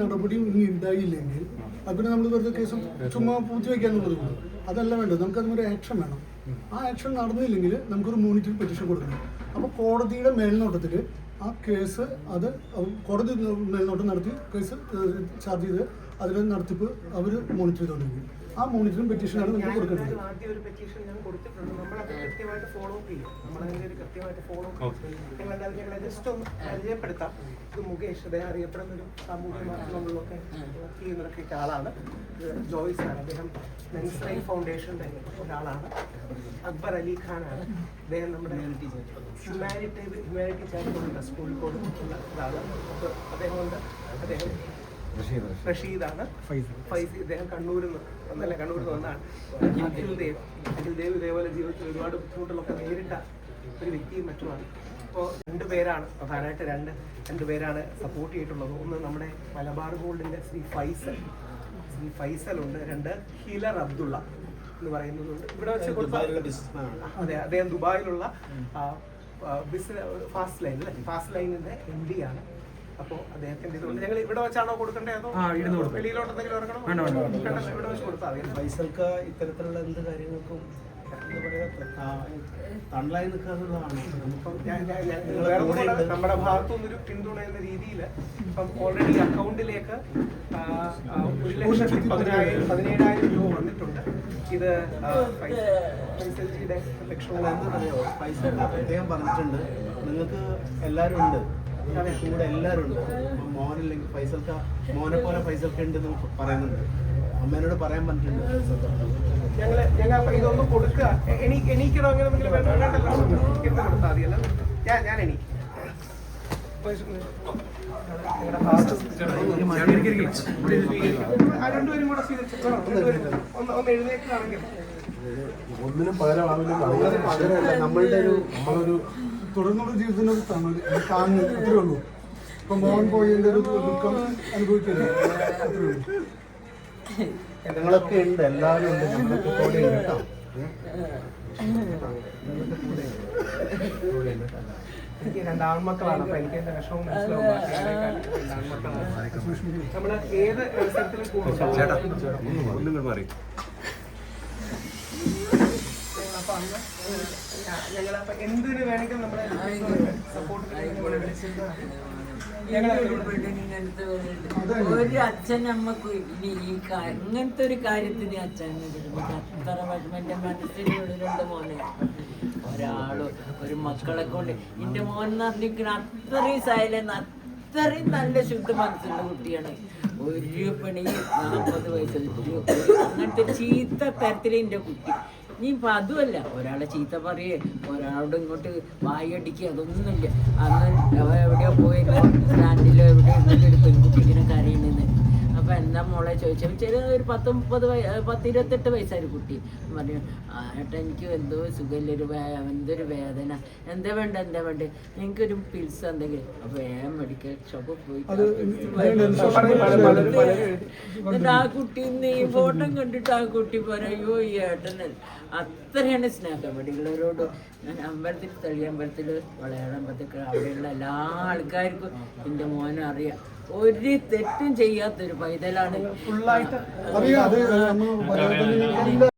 നടപടി ഇനി ഉണ്ടായില്ലെങ്കിൽ അതിന് നമ്മൾ വെറുതെ കേസും ചുമ്മാ പൂഴ്ത്തിവെക്കാന്ന് പറഞ്ഞു അതല്ല വേണ്ടത്. നമുക്കതിനൊരു ആക്ഷൻ വേണം. ആ ആക്ഷൻ നടന്നില്ലെങ്കിൽ നമുക്കൊരു മോണിറ്ററി പെറ്റീഷൻ കൊടുക്കണം. അപ്പോൾ കോടതിയുടെ മേൽനോട്ടത്തിൽ ആ കേസ് അത് കോടതി മേൽനോട്ടം നടത്തി കേസ് ചാർജ് ചെയ്ത് അതിന്റെ നടത്തിപ്പ് അവർ മോണിറ്റർ ചെയ്തുകൊണ്ടിരിക്കും ആ മോണിറ്ററിംഗ് പെറ്റീഷനാണ് നമുക്ക് കൊടുക്കുന്നത് ആദ്യം ഒരു പെറ്റീഷൻ ഞാൻ കൊടുത്തിട്ടുണ്ട്. കൃത്യമായിട്ട് ഫോളോ അപ്പ് ചെയ്യും. നമ്മളതിന്റെ ഒരു കൃത്യമായിട്ട് ഫോളോ അപ്പ് ചെയ്യും. ഞങ്ങൾ എന്തായാലും ഞങ്ങളെ ജസ്റ്റ് ഒന്ന് പരിചയപ്പെടുത്താം. ഇത് മുകേഷ് അദ്ദേഹം അറിയപ്പെടുന്ന ഒരു സാമൂഹ്യ മാധ്യമങ്ങളിലൊക്കെ വർക്ക് ചെയ്യുന്നൊക്കെ ആളാണ്. ജോയ്സ് ആണ്. അദ്ദേഹം മെൻസ് ഫൗണ്ടേഷന്റെ ഒരാളാണ്. അക്ബർ അലി ഖാനാണ് അദ്ദേഹം നമ്മുടെ humanity humanity charitable trust Kozhikode ഉള്ള ഒരാളാണ്. അപ്പോൾ അദ്ദേഹം കൊണ്ട് അദ്ദേഹം റഷീദാണ്. ഫൈസി ഇദ്ദേഹം കണ്ണൂരിൽ നിന്ന് ഒന്നല്ല കണ്ണൂരിൽ നിന്ന് വന്നാണ് അഖിൽ ദേവ് അഖിൽ ദേവ് ഇതേപോലെ ജീവിതത്തിൽ ഒരുപാട് ബുദ്ധിമുട്ടുകളൊക്കെ നേരിട്ട ഒരു വ്യക്തിയും മറ്റുമാണ്. ഇപ്പോൾ രണ്ട് പേരാണ് പ്രധാനമായിട്ട് രണ്ട് രണ്ട് പേരാണ് സപ്പോർട്ട് ചെയ്തിട്ടുള്ളത്. ഒന്ന് നമ്മുടെ മലബാർ ഗോൾഡിന്റെ ശ്രീ ഫൈസൽ. ശ്രീ ഫൈസൽ ഉണ്ട് രണ്ട് ഹിലർ അബ്ദുള്ള എന്ന് പറയുന്നതുണ്ട് ഇവിടെ വെച്ച് കൊടുത്ത അതെ അദ്ദേഹം ദുബായിലുള്ള ബിസിനസ് ഫാസ്റ്റ് ലൈൻ അല്ലേ ഫാസ്റ്റ് ലൈനിന്റെ എം ഡി ആണ്. അപ്പോൾ അദ്ദേഹത്തിന്റെ ഇതുകൊണ്ട് ഞങ്ങൾ ഇവിടെ വെച്ചാണോ കൊടുക്കേണ്ടത് അതോ വെളിയിലോട്ട് എന്തെങ്കിലും ഇറങ്ങണോ? ഇവിടെ വെച്ച് കൊടുത്താൽ മതി. ഫൈസൽക്ക് ഇത്തരത്തിലുള്ള എന്ത് കാര്യങ്ങൾക്കും തണലായി നമ്മുടെ ഭാഗത്തുനിന്നൊരു ഒരു എന്ന രീതിയിൽ ഇപ്പം ഓൾറെഡി അക്കൗണ്ടിലേക്ക് ഒരു ലക്ഷത്തി പതിനായിരം. പതിനേഴായിരം രൂപ വന്നിട്ടുണ്ട്. ഇത് ഫൈസൽജിയുടെ ലക്ഷം ഫൈസൽ അദ്ദേഹം പറഞ്ഞിട്ടുണ്ട്. നിങ്ങൾക്ക് എല്ലാവരും ഉണ്ട്. കൂടെ എല്ലാവരും ഉണ്ട്. മോനില്ലെങ്കിൽ ഫൈസൽക്ക മോനെ പോലെ ഫൈസൽക്ക ഉണ്ടെന്ന് പറയുന്നുണ്ട്. അമ്മേനോട് പറയാൻ പറഞ്ഞിട്ടുണ്ട് ഞങ്ങൾ ഞങ്ങൾ അപ്പൊ ഇതൊന്നും കൊടുക്കുക. എനിക്ക് അങ്ങനെ എന്തെങ്കിലും വേണ്ട? വേണ്ടല്ലോ ഇരുന്ന് കൊടുത്താൽ മതിയല്ലോ ഞാൻ ഞാൻ രണ്ടുപേരും കൂടെ രണ്ടുപേരും ഒന്ന് ഒന്നിനും പകരമല്ല നമ്മളുടെ ഒരു നമ്മളൊരു തുടർന്നുള്ള ജീവിതത്തിന് ഒരു തണൽ അത്രേ ഉള്ളൂ. ഇപ്പൊ മോഹൻ പോയതിന്റെ ഒരു ദുഃഖം അനുഭവിക്കില്ല അത്രേ ഉള്ളൂ. ഞങ്ങളൊക്കെ ഉണ്ട് എല്ലാവരും ഉണ്ട്. ഞങ്ങളൊക്കെ കൂടെ ഉണ്ട് കേട്ടോ. എനിക്ക് രണ്ട് ആൺമക്കളാണ് അപ്പൊ എനിക്ക് എന്റെ വിഷമം മനസ്സിലാവും നമ്മൾ ഏത് അവസരത്തിലും കൂടും എന്തിനു വേണമെങ്കിലും നമ്മളെ സപ്പോർട്ട് ഇങ്ങനത്തെ ഒരു- അച്ഛൻ നമ്മക്ക് ഇനി ഈ ഇങ്ങനത്തെ ഒരു കാര്യത്തിന് അച്ഛൻ അത്ര വിഷമം എന്റെ മനസ്സിനുള്ളിലുണ്ട് മോനെ. ഒരാൾ ഒരു മക്കളെ കൊണ്ട് എന്റെ മോൻ എന്ന് പറഞ്ഞിരിക്കുന്ന അത്രയും സൈലന്റ് അത്രയും നല്ല ശുദ്ധ മനസ്സുള്ള കുട്ടിയാണ്. ഒരു പണി നാൽപ്പത് വയസ്സിൽ അങ്ങനത്തെ ചീത്ത തരത്തിൽ എന്റെ കുട്ടി. നീ ഇപ്പം അതുമല്ല. ഒരാളെ ചീത്ത പറയേ ഒരാളോട് ഇങ്ങോട്ട് വായടിക്കുക അതൊന്നുമില്ല. അന്ന് എവിടെയോ പോയി സ്റ്റാൻഡിലോ എവിടെയോ ഇങ്ങോട്ട് ഒരു പെൺകുട്ടി ഇങ്ങനെ അപ്പം എന്താ മോളെ ചോദിച്ചാൽ ചില ഒരു പത്ത് മുപ്പത് വയ പത്ത് ഇരുപത്തെട്ട് വയസ്സായ ഒരു കുട്ടി പറഞ്ഞു "ആ, ഏട്ടാ എനിക്ക് എന്തോ സുഖമില്ല ഒരു എന്തൊരു വേദന. എന്താ വേണ്ട എന്താ വേണ്ട? എനിക്കൊരു പിൽസ് എന്തെങ്കിലും അപ്പോൾ വേഗം മെഡിക്കൽ ഷോപ്പിൽ പോയി. എന്നിട്ട് ആ കുട്ടി ഈ ഫോട്ടോ കണ്ടിട്ട് ആ കുട്ടി പറയോ ഈ ഏട്ടനൽ അത്രയാണ് സ്നേഹം. ഇവിടെയുള്ളവരോട് ഞാൻ അമ്പലത്തിൽ തളിയമ്പലത്തിൽ അമ്പലത്തിൽ വളയാളം അമ്പലത്തിൽ അവിടെയുള്ള എല്ലാ ആൾക്കാർക്കും എന്റെ മോനെ അറിയാം ഒരു തെറ്റും ചെയ്യാത്തൊരു പൈതലാണ്. ഫുള്ളായിട്ട്